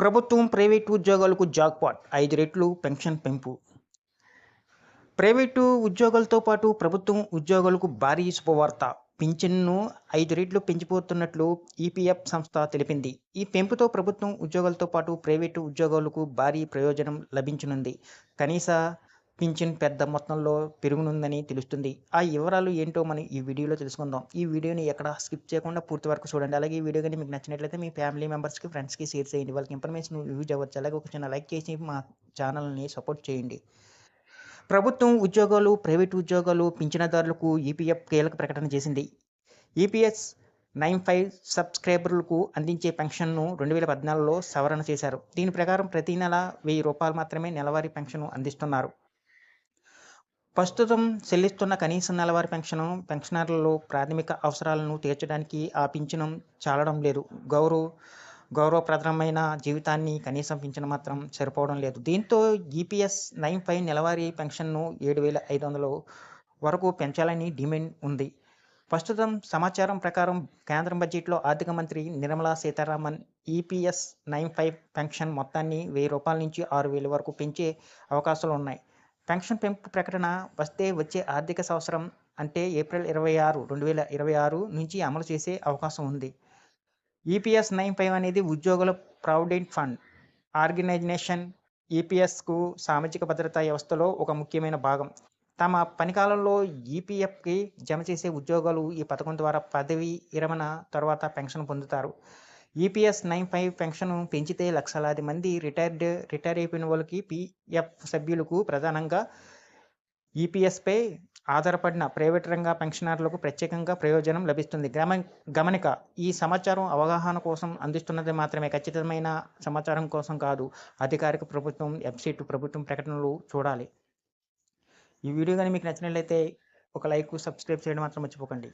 ప్రభుత్వం ప్రైవేటు ఉద్యోగాలకు జాక్పాట్. ఐదు రెట్లు పెన్షన్ పెంపు. ప్రైవేటు ఉద్యోగాలతో పాటు ప్రభుత్వం ఉద్యోగులకు భారీ శుభవార్త. పింఛన్ను ఐదు రెట్లు పెంచిపోతున్నట్లు ఈపీఎఫ్ సంస్థ తెలిపింది. ఈ పెంపుతో ప్రభుత్వం ఉద్యోగాలతో పాటు ప్రైవేటు ఉద్యోగాలకు భారీ ప్రయోజనం లభించనుంది. కనీస పింఛన్ పెద్ద మొత్తంలో పెరుగునుందని తెలుస్తుంది. ఆ వివరాలు ఏంటో మనం ఈ వీడియోలో తెలుసుకుందాం. ఈ వీడియోని ఎక్కడ స్కిప్ చేయకుండా పూర్తి వరకు చూడండి. అలాగే ఈ వీడియో కానీ మీకు నచ్చినట్లయితే మీ ఫ్యామిలీ మెంబర్స్కి ఫ్రెండ్స్కి షేర్ చేయండి. వాళ్ళకి ఇన్ఫర్మేషన్ యూజ్ అవ్వచ్చు. అలాగే ఒక చిన్న లైక్ చేసి మా ఛానల్ని సపోర్ట్ చేయండి. ప్రభుత్వం ఉద్యోగాలు ప్రైవేటు ఉద్యోగాలు పింఛనదారులకు ఈపీఎఫ్ కీలక ప్రకటన చేసింది. ఈపీఎస్ నైన్ ఫైవ్ సబ్స్క్రైబర్లకు అందించే పెన్షన్ను రెండు వేల పద్నాలుగులో సవరణ చేశారు. దీని ప్రకారం ప్రతి నెల వెయ్యి రూపాయలు మాత్రమే నెలవారీ పెన్షన్ అందిస్తున్నారు. ప్రస్తుతం చెల్లిస్తున్న కనీస నెలవారీ పెన్షన్ పెన్షనర్లలో ప్రాథమిక అవసరాలను తీర్చడానికి ఆ పింఛను చాలడం లేదు. గౌరవ గౌరవప్రదమైన జీవితాన్ని కనీసం పింఛను మాత్రం సరిపోవడం లేదు. దీంతో ఈపీఎస్ నైన్ ఫైవ్ నెలవారీ పెన్షన్ను ఏడు వేల ఐదు వందలు వరకు పెంచాలని డిమాండ్ ఉంది. ప్రస్తుతం సమాచారం ప్రకారం కేంద్ర బడ్జెట్లో ఆర్థిక మంత్రి Nirmala Sitharaman EPS nine five pension మొత్తాన్ని వెయ్యి రూపాయల నుంచి ఆరు వేల వరకు పెంచే అవకాశాలు ఉన్నాయి పెన్షన్ పెంపు ప్రకటన వస్తే వచ్చే ఆర్థిక సంవత్సరం అంటే ఏప్రిల్ ఇరవై ఆరు రెండు వేల ఇరవై ఆరు నుంచి అమలు చేసే అవకాశం ఉంది. ఈపీఎస్ నైన్ ఫైవ్ అనేది ఉద్యోగుల ప్రావిడెంట్ ఫండ్. ఆర్గనైజేషన్ ఈపీఎస్కు సామాజిక భద్రతా వ్యవస్థలో ఒక ముఖ్యమైన భాగం. తమ పనికాలంలో ఈపీఎఫ్కి జమ చేసే ఉద్యోగాలు ఈ పథకం ద్వారా పదవి విరమణ తర్వాత పెన్షన్ పొందుతారు. ఈపీఎస్ నైన్ ఫైవ్ పెన్షన్ పెంచితే లక్షలాది మంది రిటైర్డ్ రిటైర్ అయిపోయిన వాళ్ళకి పీఎఫ్ సభ్యులకు ప్రధానంగా ఈపీఎస్పై ఆధారపడిన ప్రైవేట్ రంగ పెన్షనర్లకు ప్రత్యేకంగా ప్రయోజనం లభిస్తుంది. గమ గమనిక ఈ సమాచారం అవగాహన కోసం అందిస్తున్నది మాత్రమే ఖచ్చితమైన సమాచారం కోసం కాదు అధికారిక ప్రభుత్వం వెబ్సైట్ ప్రభుత్వం ప్రకటనలు చూడాలి. ఈ వీడియో కానీ మీకు నచ్చినట్లయితే ఒక లైక్ సబ్స్క్రైబ్ చేయడం మాత్రం మర్చిపోకండి.